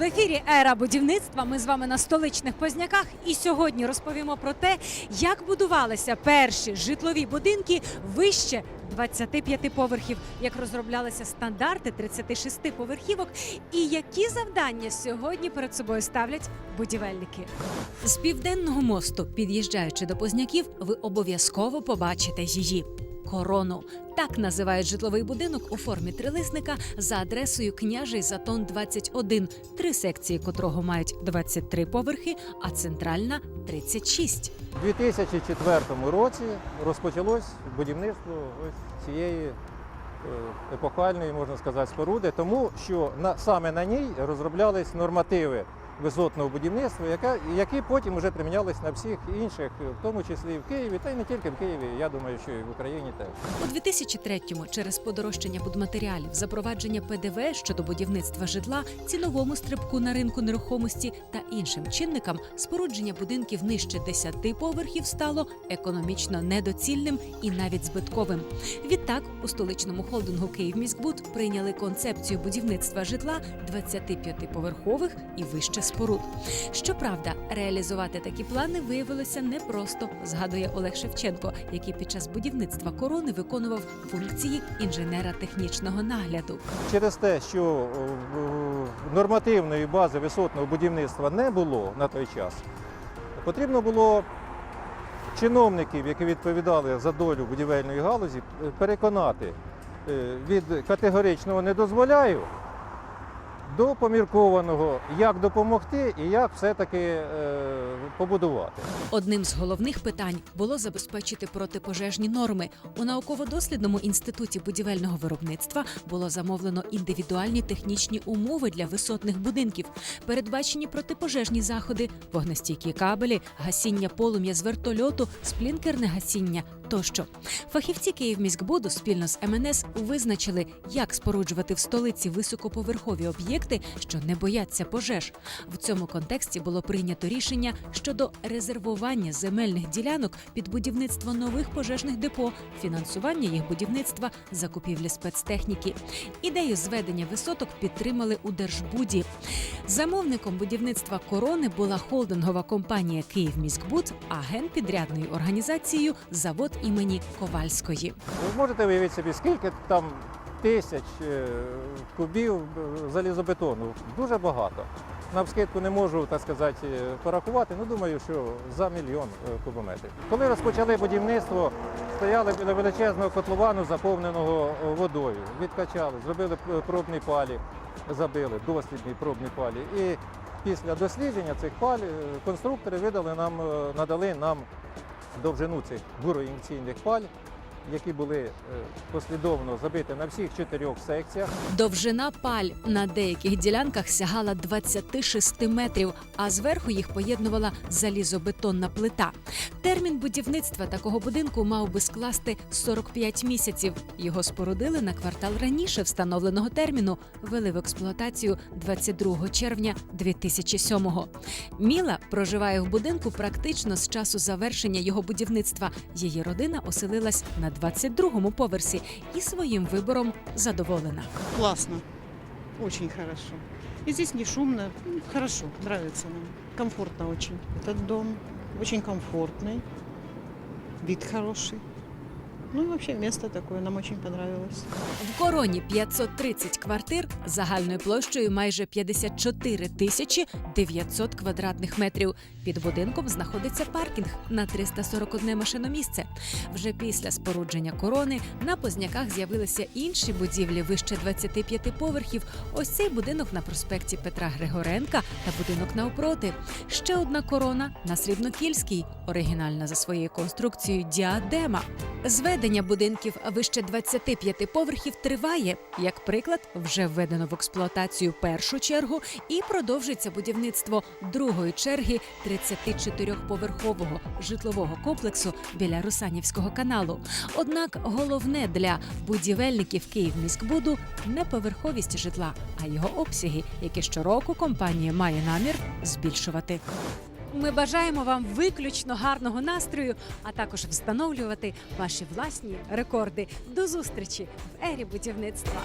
В ефірі Ера будівництва. Ми з вами на столичних позняках. І сьогодні розповімо про те, як будувалися перші житлові будинки вище 25 поверхів, як розроблялися стандарти 36 поверхівок, і які завдання сьогодні перед собою ставлять будівельники. З південного мосту, під'їжджаючи до позняків, ви обов'язково побачите її. Корону так називають житловий будинок у формі трилисника за адресою княжий Затон 21, три секції котрого мають 23 поверхи, а центральна 36. У 2004 році розпочалось будівництво ось цієї е, епохальної, можна сказати, споруди, тому що на, саме на ній розроблялись нормативи висотного будівництва, яка, які потім вже примінялись на всіх інших, в тому числі в Києві, та й не тільки в Києві, я думаю, що і в Україні теж. У 2003-му через подорожчання будматеріалів, запровадження ПДВ щодо будівництва житла, ціновому стрибку на ринку нерухомості та іншим чинникам спорудження будинків нижче 10 поверхів стало економічно недоцільним і навіть збитковим. Відтак у столичному холдингу «Київміськбуд» прийняли концепцію будівництва житла 25-поверхових і вище споруд. Щоправда, реалізувати такі плани виявилося непросто, згадує Олег Шевченко, який під час будівництва корони виконував функції інженера технічного нагляду. Через те, що е, нормативної бази висотного будівництва не було на той час, потрібно було чиновників, які відповідали за долю будівельної галузі, е, переконати е, від категоричного не дозволяю до поміркованого, як допомогти і як все-таки е, побудувати. Одним з головних питань було забезпечити протипожежні норми. У науково-дослідному інституті будівельного виробництва було замовлено індивідуальні технічні умови для висотних будинків, передбачені протипожежні заходи, вогнестійкі кабелі, гасіння полум'я з вертольоту, сплінкерне гасіння тощо. Фахівці Київміськбуду спільно з МНС визначили, як споруджувати в столиці високоповерхові об'єкти, що не бояться пожеж. В цьому контексті було прийнято рішення щодо резервування земельних ділянок під будівництво нових пожежних депо, фінансування їх будівництва, закупівлі спецтехніки. Ідею зведення висоток підтримали у Держбуді. Замовником будівництва корони була холдингова компанія Київміськбуд, а генпідрядною організацією завод імені Ковальської. Ви можете уявити собі, скільки там тисяч е, кубів е, залізобетону? Дуже багато. На вскидку не можу, так сказати, порахувати, ну думаю, що за мільйон е, кубометрів. Коли розпочали будівництво, стояли біля величезного котловану, заповненого водою. Відкачали, зробили пробні палі, забили, дослідні пробні палі. І після дослідження цих паль конструктори видали нам, надали нам довжину цих буроінційних паль, які були е, послідовно забиті на всіх чотирьох секціях. Довжина паль на деяких ділянках сягала 26 метрів, а зверху їх поєднувала залізобетонна плита. Термін будівництва такого будинку мав би скласти 45 місяців. Його спорудили на квартал раніше встановленого терміну, ввели в експлуатацію 22 червня 2007-го. Міла проживає в будинку практично з часу завершення його будівництва. Її родина оселилась на 22-му поверсі і своїм вибором задоволена. Классно. Очень хорошо. И здесь не шумно. Хорошо, нравится нам. Комфортно очень. Этот дом очень комфортный. Вид хороший. Ну и вообще место такое нам очень понравилось. В 530 квартир загальною площею майже 54 тисячі 900 квадратних метрів. Під будинком знаходиться паркінг на 341 машиномісце. Вже після спорудження корони на позняках з'явилися інші будівлі вище 25 поверхів. Ось цей будинок на проспекті Петра Григоренка та будинок навпроти. Ще одна корона на Срібнокільській, оригінальна за своєю конструкцією діадема. Зведення будинків вище 25 поверхів триває. Як приклад, вже введено в експлуатацію першу чергу і продовжується будівництво другої черги 34-поверхового житлового комплексу біля Русанівського каналу. Однак головне для будівельників Київміськбуду не поверховість житла, а його обсяги, які щороку компанія має намір збільшувати. Ми бажаємо вам виключно гарного настрою, а також встановлювати ваші власні рекорди. До зустрічі в ері будівництва.